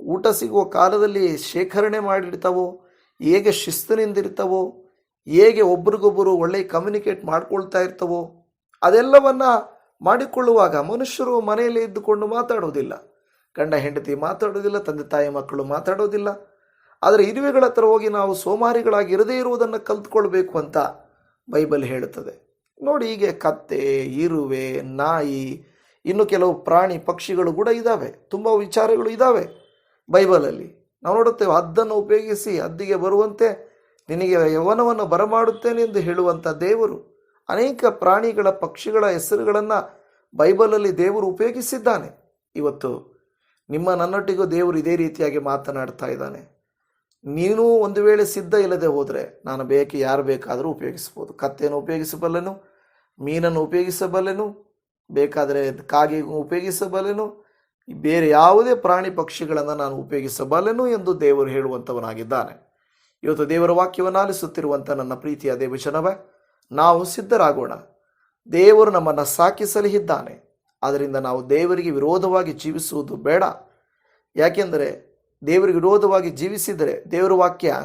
ಊಟ ಸಿಗುವ ಕಾಲದಲ್ಲಿ ಶೇಖರಣೆ ಮಾಡಿರ್ತಾವೋ, ಹೇಗೆ ಶಿಸ್ತಿನಿಂದಿರ್ತಾವೋ, ಹೇಗೆ ಒಬ್ರಿಗೊಬ್ಬರು ಒಳ್ಳೆ ಕಮ್ಯುನಿಕೇಟ್ ಮಾಡ್ಕೊಳ್ತಾ ಇರ್ತವೋ, ಅದೆಲ್ಲವನ್ನ ಮಾಡಿಕೊಳ್ಳುವಾಗ ಮನುಷ್ಯರು ಮನೆಯಲ್ಲಿ ಇದ್ದುಕೊಂಡು ಮಾತಾಡೋದಿಲ್ಲ. ಗಂಡ, ಹೆಂಡತಿ ಮಾತಾಡೋದಿಲ್ಲ, ತಂದೆ, ತಾಯಿ, ಮಕ್ಕಳು ಮಾತಾಡೋದಿಲ್ಲ. ಆದರೆ ಇರುವೆಗಳ ಹತ್ರ ಹೋಗಿ ನಾವು ಸೋಮಾರಿಗಳಾಗಿ ಇರದೇ ಇರುವುದನ್ನು ಕಲ್ತ್ಕೊಳ್ಬೇಕು ಅಂತ ಬೈಬಲ್ ಹೇಳುತ್ತದೆ. ನೋಡಿ ಹೀಗೆ ಕತ್ತೆ, ಇರುವೆ, ನಾಯಿ, ಇನ್ನು ಕೆಲವು ಪ್ರಾಣಿ ಪಕ್ಷಿಗಳು ಕೂಡ ಇದ್ದಾವೆ ತುಂಬ ವಿಚಾರಗಳು ಇದ್ದಾವೆ ಬೈಬಲಲ್ಲಿ. ನಾವು ನೋಡುತ್ತೇವೆ, ಹದ್ದನ್ನು ಉಪಯೋಗಿಸಿ ಹದ್ದಿಗೆ ಬರುವಂತೆ ನಿನಗೆ ಯವನವನ್ನು ಬರಮಾಡುತ್ತೇನೆ ಎಂದು ಹೇಳುವಂಥ ದೇವರು, ಅನೇಕ ಪ್ರಾಣಿಗಳ ಪಕ್ಷಿಗಳ ಹೆಸರುಗಳನ್ನು ಬೈಬಲಲ್ಲಿ ದೇವರು ಉಪಯೋಗಿಸಿದ್ದಾನೆ. ಇವತ್ತು ನಿಮ್ಮ ನನ್ನೊಟ್ಟಿಗೂ ದೇವರು ಇದೇ ರೀತಿಯಾಗಿ ಮಾತನಾಡ್ತಾ ಇದ್ದಾನೆ. ನೀನು ಒಂದು ವೇಳೆ ಸಿದ್ಧ ಇಲ್ಲದೆ ಹೋದರೆ ನಾನು ಬೇಕು ಯಾರು ಬೇಕಾದರೂ ಉಪಯೋಗಿಸ್ಬೋದು ಕತ್ತೆಯನ್ನು ಉಪಯೋಗಿಸಬಲ್ಲೆನು, ಮೀನನ್ನು ಉಪಯೋಗಿಸಬಲ್ಲೆನು, ಬೇಕಾದರೆ ಕಾಗೆಗೂ ಉಪಯೋಗಿಸಬಲ್ಲೆನು ಬೇರೆ ಯಾವುದೇ ಪ್ರಾಣಿ ಪಕ್ಷಿಗಳನ್ನು ನಾನು ಉಪಯೋಗಿಸಬಲ್ಲೆನು ಎಂದು ದೇವರು ಹೇಳುವಂಥವನಾಗಿದ್ದಾನೆ. ಇವತ್ತು ದೇವರ ವಾಕ್ಯವನ್ನು ಆಲಿಸುತ್ತಿರುವಂಥ ನನ್ನ ಪ್ರೀತಿಯ ದೇವಜನವೇ ನಾವು ಸಿದ್ಧರಾಗೋಣ. ದೇವರು ನಮ್ಮನ್ನು ಸಾಕಿ ಸಲಹಿದ್ದಾನೆ ಆದ್ದರಿಂದ ನಾವು ದೇವರಿಗೆ ವಿರೋಧವಾಗಿ ಜೀವಿಸುವುದು ಬೇಡ. ಯಾಕೆಂದರೆ ದೇವರಿಗೆ ವಿರೋಧವಾಗಿ ಜೀವಿಸಿದರೆ ದೇವರ ವಾಕ್ಯ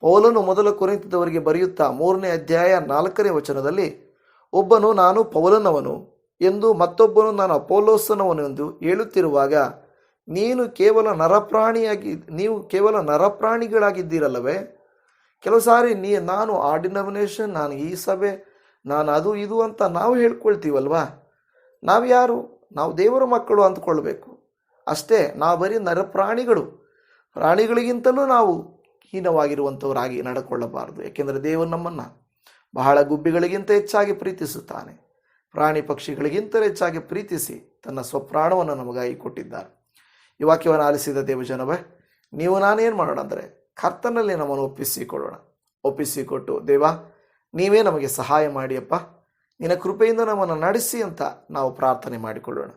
ಪೌಲನು ಮೊದಲ ಕುರಿತದವರಿಗೆ ಬರೆಯುತ್ತಾ ಮೂರನೇ ಅಧ್ಯಾಯ ನಾಲ್ಕನೇ ವಚನದಲ್ಲಿ, ಒಬ್ಬನು ನಾನು, ಪೌಲನವನು ಎಂದು ಮತ್ತೊಬ್ಬನು ನಾನು ಅಪೋಲೋಸನವನು ಎಂದು ಹೇಳುತ್ತಿರುವಾಗ, ನೀನು ಕೇವಲ ನರಪ್ರಾಣಿಯಾಗಿ, ನೀವು ಕೇವಲ ನರಪ್ರಾಣಿಗಳಾಗಿದ್ದೀರಲ್ಲವೇ? ಕೆಲವು ಸಾರಿ ನೀ, ನಾನು ಆ ಡಿನಾಮಿನೇಷನ್ ನಾನು ಈ ಸಭೆ, ನಾನು ಅದು, ಇದು ಅಂತ ನಾವು ಹೇಳ್ಕೊಳ್ತೀವಲ್ವಾ? ನಾವು ಯಾರು ನಾವು ದೇವರ ಮಕ್ಕಳು ಅಂದ್ಕೊಳ್ಬೇಕು. ಅಷ್ಟೇ, ನಾವು ಬರೀ ನರಪ್ರಾಣಿಗಳು. ಪ್ರಾಣಿಗಳಿಗಿಂತಲೂ ನಾವು ಹೀನವಾಗಿರುವಂಥವರಾಗಿ ನಡ್ಕೊಳ್ಳಬಾರದು ಏಕೆಂದರೆ ದೇವರು ನಮ್ಮನ್ನು ಬಹಳ ಗುಬ್ಬಿಗಳಿಗಿಂತ ಹೆಚ್ಚಾಗಿ ಪ್ರೀತಿಸುತ್ತಾನೆ. ಪ್ರಾಣಿ ಪಕ್ಷಿಗಳಿಗಿಂತ ಹೆಚ್ಚಾಗಿ ಪ್ರೀತಿಸಿ ತನ್ನ ಸ್ವಪ್ರಾಣವನ್ನು ನಮಗಾಗಿ ಕೊಟ್ಟಿದ್ದಾರೆ. ಈ ವಾಕ್ಯವನ್ನು ಆಲಿಸಿದ ದೇವಜನವೇ, ನೀವು ನಾನೇನು ಮಾಡೋಣ ಅಂದರೆ ಕರ್ತನಲ್ಲಿ ನಮ್ಮನ್ನು ಒಪ್ಪಿಸಿಕೊಳ್ಳೋಣ. ಒಪ್ಪಿಸಿಕೊಟ್ಟು, ದೇವ, ನೀವೇ ನಮಗೆ ಸಹಾಯ ಮಾಡಿಯಪ್ಪ. ನಿನ್ನ ಕೃಪೆಯಿಂದ ನಮ್ಮನ್ನು ನಡೆಸಿ ಅಂತ ನಾವು ಪ್ರಾರ್ಥನೆ ಮಾಡಿಕೊಳ್ಳೋಣ.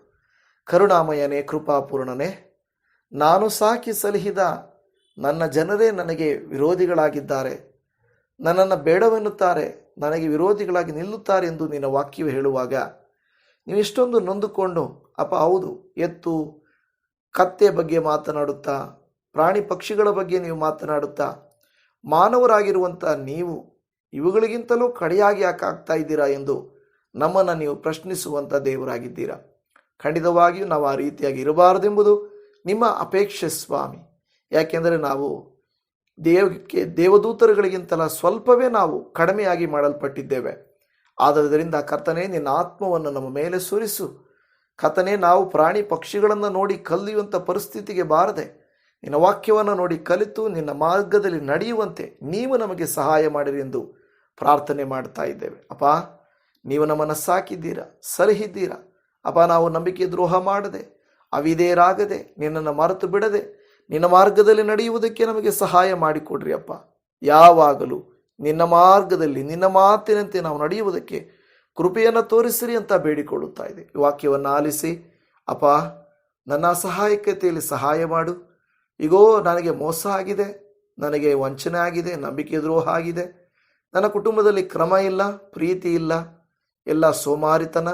ಕರುಣಾಮಯನೇ, ಕೃಪಾಪೂರ್ಣನೇ, ನಾನು ಸಾಕಿ ಸಲಹಿದ ನನ್ನ ಜನರೇ ನನಗೆ ವಿರೋಧಿಗಳಾಗಿದ್ದಾರೆ. ನನ್ನನ್ನು ಬೇಡವೆನ್ನುತ್ತಾರೆ. ನನಗೆ ವಿರೋಧಿಗಳಾಗಿ ನಿಲ್ಲುತ್ತಾರೆ ಎಂದು ನಿನ್ನ ವಾಕ್ಯವು ಹೇಳುವಾಗ ನೀವು ಇಷ್ಟೊಂದು ನೊಂದುಕೊಂಡು, ಅಪ್ಪ ಹೌದು, ಎತ್ತು, ಕತ್ತೆ ಬಗ್ಗೆ ಮಾತನಾಡುತ್ತಾ, ಪ್ರಾಣಿ ಪಕ್ಷಿಗಳ ಬಗ್ಗೆ ನೀವು ಮಾತನಾಡುತ್ತಾ, ಮಾನವರಾಗಿರುವಂಥ ನೀವು ಇವುಗಳಿಗಿಂತಲೂ ಕಡೆಯಾಗಿ ಯಾಕೆ ಆಗ್ತಾ ಇದ್ದೀರಾ ಎಂದು ನಮ್ಮನ್ನು ನೀವು ಪ್ರಶ್ನಿಸುವಂಥ ದೇವರಾಗಿದ್ದೀರಾ? ಖಂಡಿತವಾಗಿಯೂ ನಾವು ಆ ರೀತಿಯಾಗಿ ಇರಬಾರದೆಂಬುದು ನಿಮ್ಮ ಅಪೇಕ್ಷೆ ಸ್ವಾಮಿ. ಯಾಕೆಂದರೆ ನಾವು ದೇವಕ್ಕೆ ದೇವದೂತರುಗಳಿಗಿಂತಲ ಸ್ವಲ್ಪವೇ ನಾವು ಕಡಿಮೆಯಾಗಿ ಮಾಡಲ್ಪಟ್ಟಿದ್ದೇವೆ. ಆದ್ದರಿಂದ ಕರ್ತನೇ, ನಿನ್ನ ಆತ್ಮವನ್ನು ನಮ್ಮ ಮೇಲೆ ಸುರಿಸು. ಕಥನೇ ನಾವು ಪ್ರಾಣಿ ಪಕ್ಷಿಗಳನ್ನು ನೋಡಿ ಕಲಿಯುವಂಥ ಪರಿಸ್ಥಿತಿಗೆ ಬಾರದೆ, ನಿನ್ನ ವಾಕ್ಯವನ್ನು ನೋಡಿ ಕಲಿತು ನಿನ್ನ ಮಾರ್ಗದಲ್ಲಿ ನಡೆಯುವಂತೆ ನೀವು ನಮಗೆ ಸಹಾಯ ಮಾಡಿರಿ ಎಂದು ಪ್ರಾರ್ಥನೆ ಮಾಡ್ತಾ ಇದ್ದೇವೆ. ಅಪ್ಪ, ನೀವು ನಮ್ಮನ್ನು ಸಾಕಿದ್ದೀರಾ? ಸಲಹಿದ್ದೀರಾ ಅಪ್ಪ, ನಾವು ನಂಬಿಕೆ ದ್ರೋಹ ಮಾಡದೆ ಅವಿದೇರಾಗದೆ ನಿನ್ನನ್ನು ಮರೆತು ಬಿಡದೆ ನಿನ್ನ ಮಾರ್ಗದಲ್ಲಿ ನಡೆಯುವುದಕ್ಕೆ ನಮಗೆ ಸಹಾಯ ಮಾಡಿಕೊಡ್ರಿ ಅಪ್ಪ. ಯಾವಾಗಲೂ ನಿನ್ನ ಮಾರ್ಗದಲ್ಲಿ, ನಿನ್ನ ಮಾತಿನಂತೆ ನಾವು ನಡೆಯುವುದಕ್ಕೆ ಕೃಪೆಯನ್ನು ತೋರಿಸಿರಿ ಅಂತ ಬೇಡಿಕೊಳ್ಳುತ್ತಾ ಇದೆ. ವಾಕ್ಯವನ್ನು ಆಲಿಸಿ, ಅಪ್ಪ, ನನ್ನ ಅಸಹಾಯಕತೆಯಲ್ಲಿ ಸಹಾಯ ಮಾಡು. ಈಗೋ ನನಗೆ ಮೋಸ ಆಗಿದೆ, ನನಗೆ ವಂಚನೆ ಆಗಿದೆ, ನಂಬಿಕೆ ದ್ರೋಹ ಆಗಿದೆ. ನನ್ನ ಕುಟುಂಬದಲ್ಲಿ ಕ್ರಮ ಇಲ್ಲ, ಪ್ರೀತಿ ಇಲ್ಲ, ಎಲ್ಲ ಸೋಮಾರಿತನ.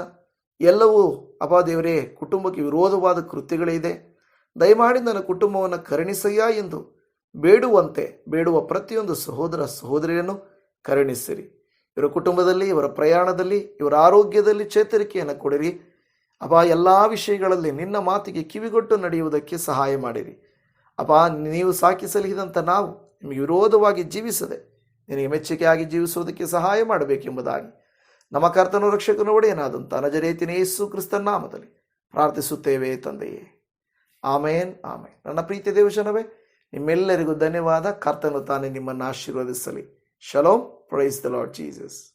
ಎಲ್ಲವೂ, ಅಪ್ಪ ದೇವರೇ, ಕುಟುಂಬಕ್ಕೆ ವಿರೋಧವಾದ ಕೃತ್ಯಗಳಿದೆ. ದಯಮಾಡಿ ನನ್ನ ಕುಟುಂಬವನ್ನು ಕರುಣಿಸಯ್ಯ ಎಂದು ಬೇಡುವಂತೆ, ಬೇಡುವ ಪ್ರತಿಯೊಂದು ಸಹೋದರ ಸಹೋದರಿಯನ್ನು ಕರುಣಿಸಿರಿ. ಇವರ ಕುಟುಂಬದಲ್ಲಿ, ಇವರ ಪ್ರಯಾಣದಲ್ಲಿ, ಇವರ ಆರೋಗ್ಯದಲ್ಲಿ ಚೇತರಿಕೆಯನ್ನು ಕೊಡಿರಿ. ಅಪ್ಪ ಎಲ್ಲ ವಿಷಯಗಳಲ್ಲಿ ನಿನ್ನ ಮಾತಿಗೆ ಕಿವಿಗೊಟ್ಟು ನಡೆಯುವುದಕ್ಕೆ ಸಹಾಯ ಮಾಡಿರಿ. ಅಪ್ಪ ನೀವು ಸಾಕಿ ಸಲಹಿದಂಥ ನಾವು ನಿಮಗೆ ವಿರೋಧವಾಗಿ ಜೀವಿಸದೆ ನಿನಗೆ ಮೆಚ್ಚುಗೆಯಾಗಿ ಜೀವಿಸುವುದಕ್ಕೆ ಸಹಾಯ ಮಾಡಬೇಕೆಂಬುದಾಗಿ ನಮ್ಮ ಕರ್ತನ ರಕ್ಷಕನ ಒಡೆಯನಾದಂಥ ನಜರೇತಿನ ಯೇಸು ನಾಮದಲ್ಲಿ ಪ್ರಾರ್ಥಿಸುತ್ತೇವೆ ತಂದೆಯೇ. ಆಮೇನ್ ಆಮೇನ್. ನನ್ನ ಪ್ರೀತಿ ದೇವಶನವೇ ನಿಮ್ಮೆಲ್ಲರಿಗೂ ಧನ್ಯವಾದ. ಕರ್ತನು ತಾನೇ ನಿಮ್ಮನ್ನು ಆಶೀರ್ವದಿಸಲಿ. Shalom. Praise the Lord Jesus